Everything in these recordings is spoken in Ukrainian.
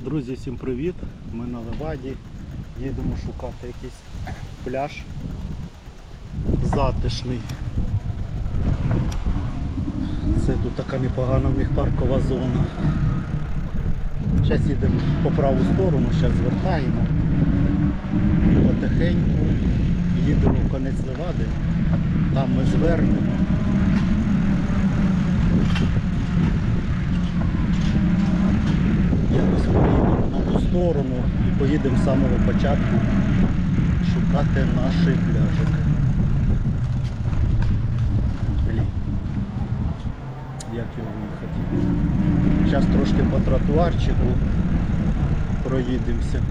Друзі, всім привіт! Ми на Леваді. Їдемо шукати якийсь пляж затишний. Це тут така непогана в них паркова зона. Зараз їдемо по праву сторону, зараз звертаємо. Потихеньку їдемо в конець Левади, там ми звернемо. Якось поїдемо на ту сторону і поїдемо з самого початку шукати наш пляжик. Блін. Як його виїхати? Зараз трошки по тротуарчику проїдемося.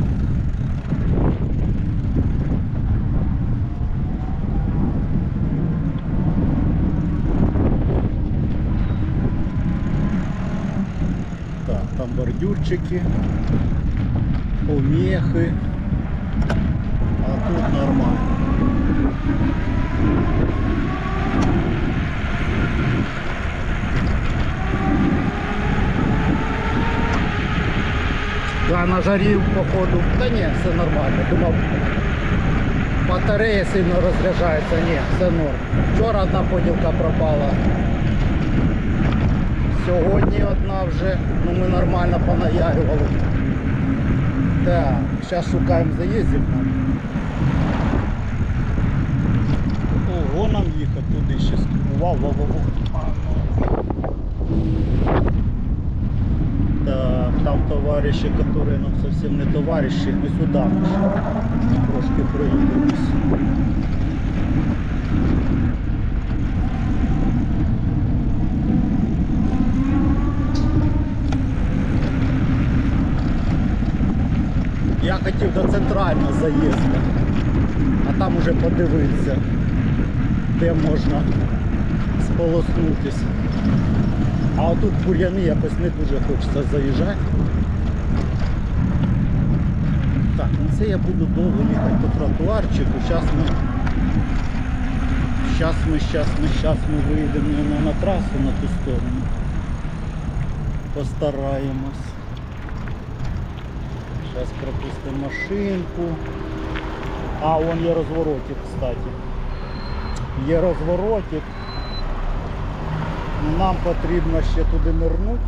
Так, там бордюрчики, помехи. А тут нормально. Да, на жарі, походу. Та ні, все нормально. Думав, батарея сильно розряджається. Ні, все норм. Вчора одна поділка пропала. Сьогодні одна вже, ну ми нормально понаяювали. Так, зараз шукаємо заїздів. Ого, нам їхати туди ще. Вау, вау, вау. Так, там товариші, которые нам совсем не товариші, ми сюди трошки проїдемось. Я хотів до центрального заїзду, а там уже подивитися, де можна сполоснутися. А отут бур'яни якось не дуже хочеться заїжджати. Так, ну це я буду довго їхати по тротуарчику. Зараз ми Зараз ми, зараз ми, зараз ми вийдемо на трасу на ту сторону. Постараємось. Зараз пропустимо машинку. А, вон є розворотик, кстати. Є розворотик. Нам потрібно ще туди нирнути.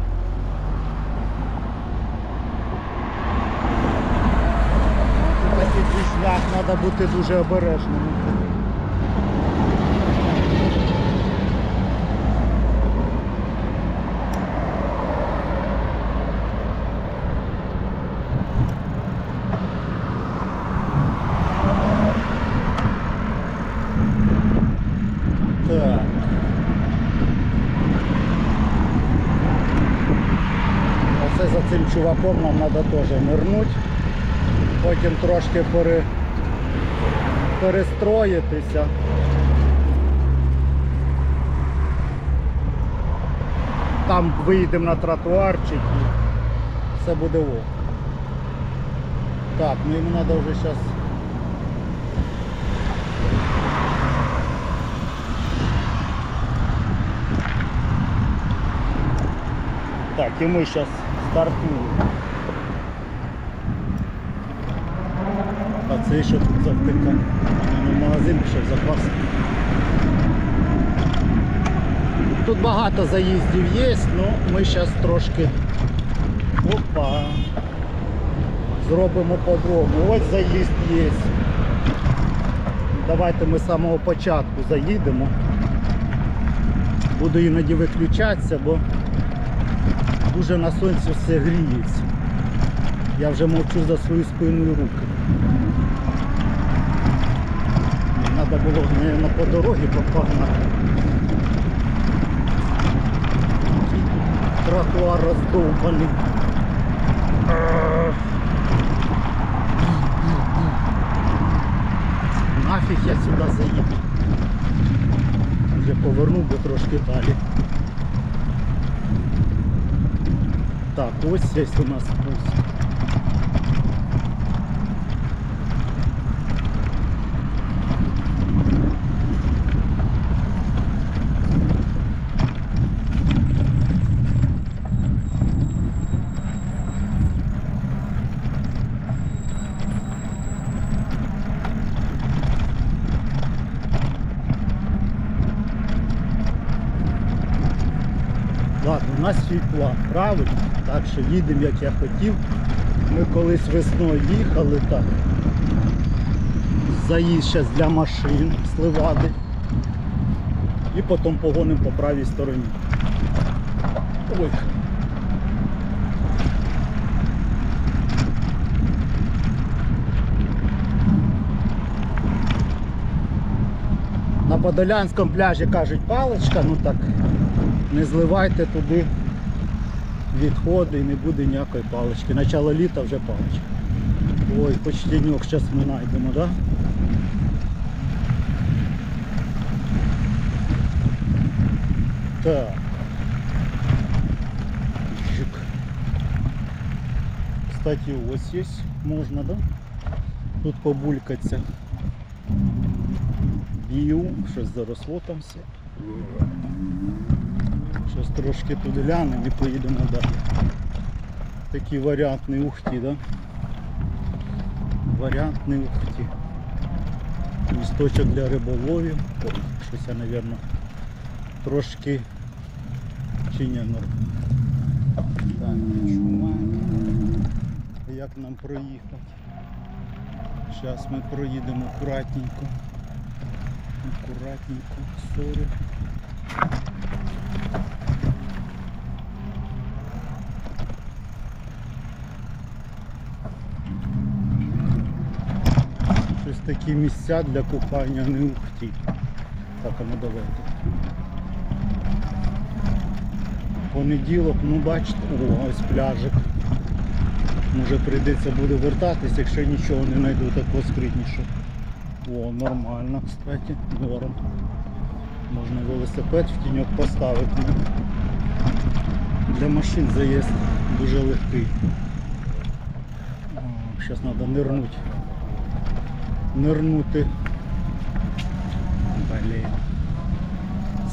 Такий шлях треба бути дуже обережним. Так. Оце за цим чуваком нам треба теж нирнути. Потім трошки пере... перестроїтися. Там виїдемо на тротуарчик і все буде ок. Так, ну йому треба вже зараз. Так, і ми зараз стартуємо. А це що тут завтика? В магазин пішов запас. Тут багато заїздів є, але ми зараз трошки опа. Зробимо по-другому. Ось заїзд є. Давайте ми з самого початку заїдемо. Буду іноді виключатися, бо дуже на сонці все гріється. Я вже мовчу за свою спину і руки. Треба було не на по дорозі попагнати. Тротуар роздовбаний. Нафіг я сюди заїду. Вже повернув би трошки далі. Так, ось здесь у нас ось. Ладно, у нас свій план, правильно? Так що їдемо, як я хотів. Ми колись весною їхали так. Заїзд зараз для машин з І потім погонимо по правій стороні. Ой. На Подолянському пляжі кажуть паличка, ну так не зливайте туди відходи і не буде ніякої палички. Начало літа вже паличка. Ой, почтеньок зараз ми знайдемо, да? Так. Кстати, ось є, можна, да? Тут побулькаться. Бію, щось заросло там все. Зараз трошки туди глянемо і поїдемо далі. Такий варіантний ухті, да? Варіантний ухті. Місточок для риболовів. Ой, щось я, мабуть, трошки чи ні, норм. Так, чумак. Як нам проїхати? Зараз ми проїдемо акуратненько. Акуратненько, сорі. Такі місця для купання не ухті. Так, а ну давайте. Понеділок, ну бачите, о, ось пляжик. Може прийдеться буде вертатись, якщо нічого не знайду такого скритнішого. О, нормально, кстати, норм. Можна велосипед в тіньок поставити. Для машин заїзд дуже легкий. Зараз треба нирнути. Нирнути. Блін.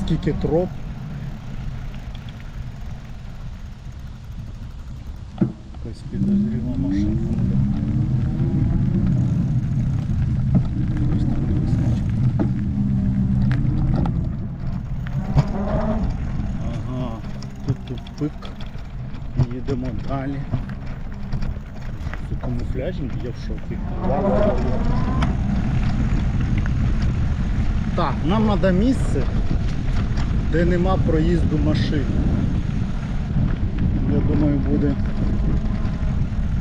Скільки троп. Якась підозріла вистачить. Ага, тут тупик. Їдемо далі. Це я в шокі. Так, нам треба місце, де нема проїзду машин. Я думаю, буде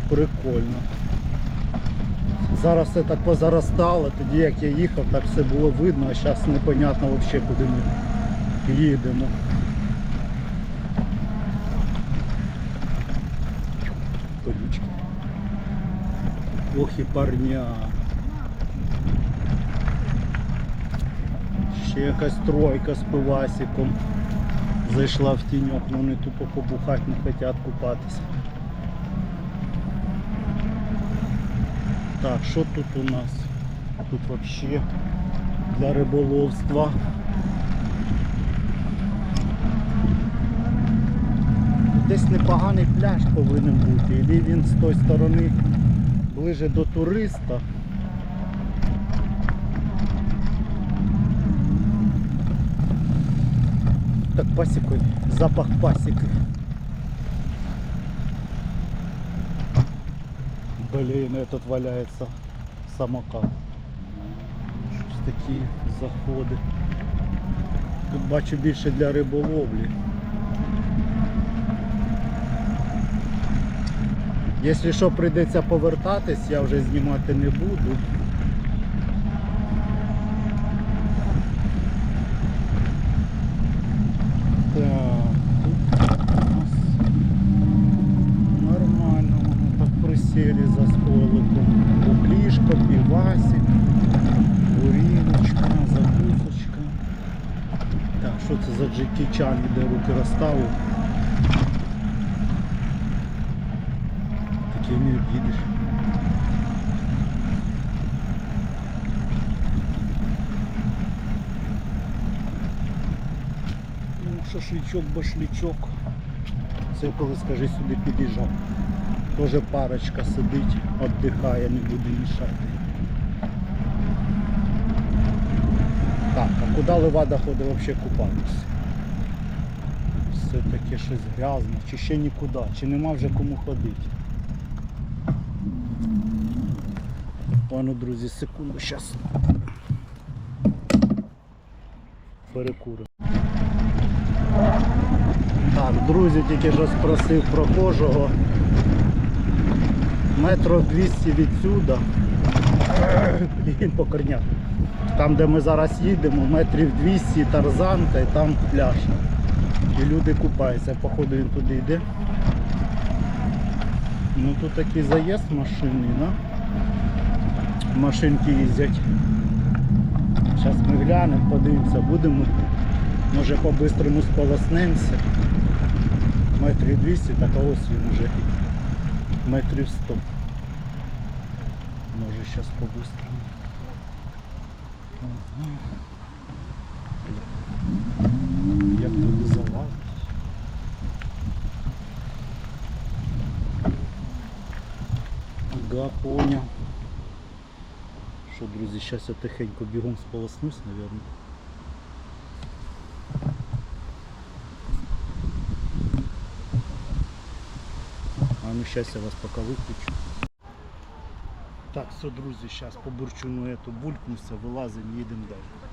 прикольно. Зараз все так позаростало, тоді як я їхав, так все було видно, а зараз непонятно взагалі куди ми їдемо. Ох парня. Ще якась тройка з пивасиком зайшла в тіньок, але вони тупо побухати не хочуть купатися. Так, що тут у нас? Тут взагалі для риболовства. Десь непоганий пляж повинен бути, і він з тої сторони ближе до туриста. Так пасікою, запах пасіки. Блин, этот валяется самокат. Щось такі заходи. Тут бачу більше для риболовлі. Якщо що прийдеться повертатись, я вже знімати не буду. Так, тут у нас нормально, вони так присіли за столиком. Бублішко, півасик, горілочка, закусочка. Так, що це за Джекі Чан, де руки розставив? Таке не об'їдеш. Ну, шашличок, башличок. Це коли скажи сюди під'їжджав. Тоже парочка сидить, віддихає, не буде мішати. Так, а куди Левада ходить взагалі купатися? все-таки щось грязне, чи ще нікуди, чи нема вже кому ходити. Пану, друзі, секунду, зараз перекурю. Так, друзі, тільки що спросив прохожого. Метро 200 відсюди. Блін, по корнях. Там, де ми зараз їдемо, метрів 200 тарзанка і там пляж. І люди купаються. Походу він туди йде. Ну тут такий заїзд машини, да? Машинки їздять. Зараз ми глянемо, подивимося, будемо. Може по-бистрому сполоснемося. Метрів 200, так ось він вже метрів 100. Може зараз по-бистрому. Як туди залазить? Ага, понял. Що, друзі, зараз я тихенько бігом сполоснусь, мабуть. А ну сейчас я вас пока выключу. Так, все, друзі, зараз по бурчуну эту булькнуся, вилазимо, їдемо далі.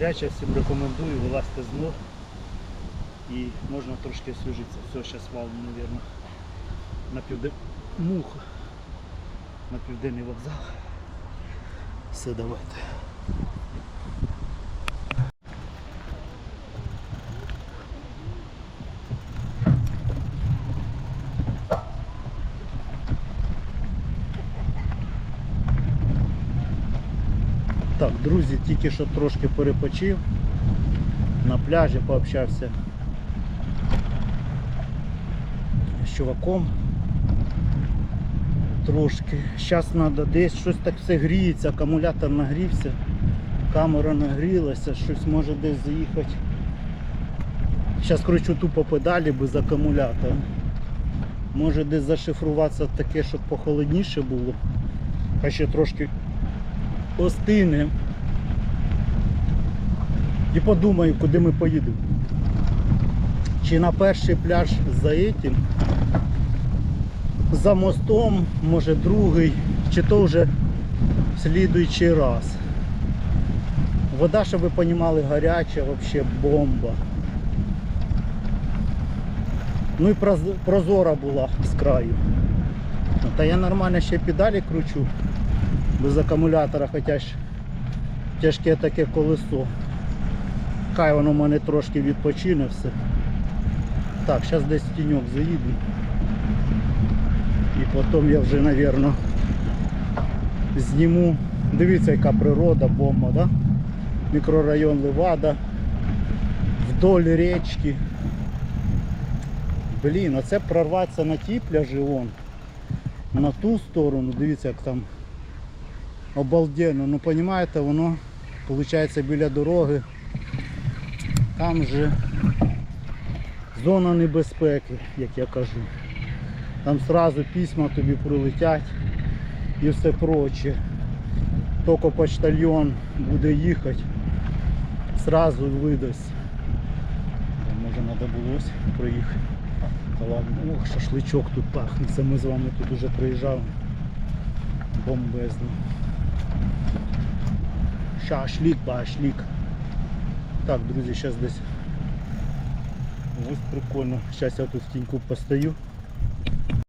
Гаряча, всім рекомендую, вилазьте з ног і можна трошки освіжитися. Все, зараз валом, мабуть, на південний Мух. На південний вокзал. Все, давайте. Так, друзі, тільки що трошки перепочив. На пляжі пообщався з чуваком. Трошки. Зараз треба десь щось так все гріється, акумулятор нагрівся, камера нагрілася, щось може десь заїхати. Зараз кручу тупо педалі без акумулятора. Може десь зашифруватися таке, щоб похолодніше було. Хай ще трошки остине. І подумаю, куди ми поїдемо. Чи на перший пляж за этим, за мостом, може другий, чи то вже в слідуючий раз. Вода, щоб ви розуміли, гаряча, взагалі бомба. Ну і прозора була з краю. Та я нормально ще педалі кручу без акумулятора, хоча ж тяжке таке колесо. Хай воно в мене трошки відпочине все. Так, зараз десь тіньок заїду. І потім я вже, мабуть, зніму. Дивіться, яка природа, бомба, да? Мікрорайон Левада. Вдоль річки. Блін, а це прорватися на ті пляжі вон. На ту сторону, дивіться, як там обалденно. Ну розумієте, воно виходить біля дороги. Там же зона небезпеки, як я кажу. Там сразу письма тобі прилетять і все проче. Тільки почтальйон буде їхати, сразу видасть. Може треба було проїхати. Ладно, ох, шашличок тут пахне, це ми з вами тут уже приїжджали. Бомбезно. Шашлік, башлік. Так, друзі, зараз десь. Ось прикольно. Зараз я тут в тіньку постою.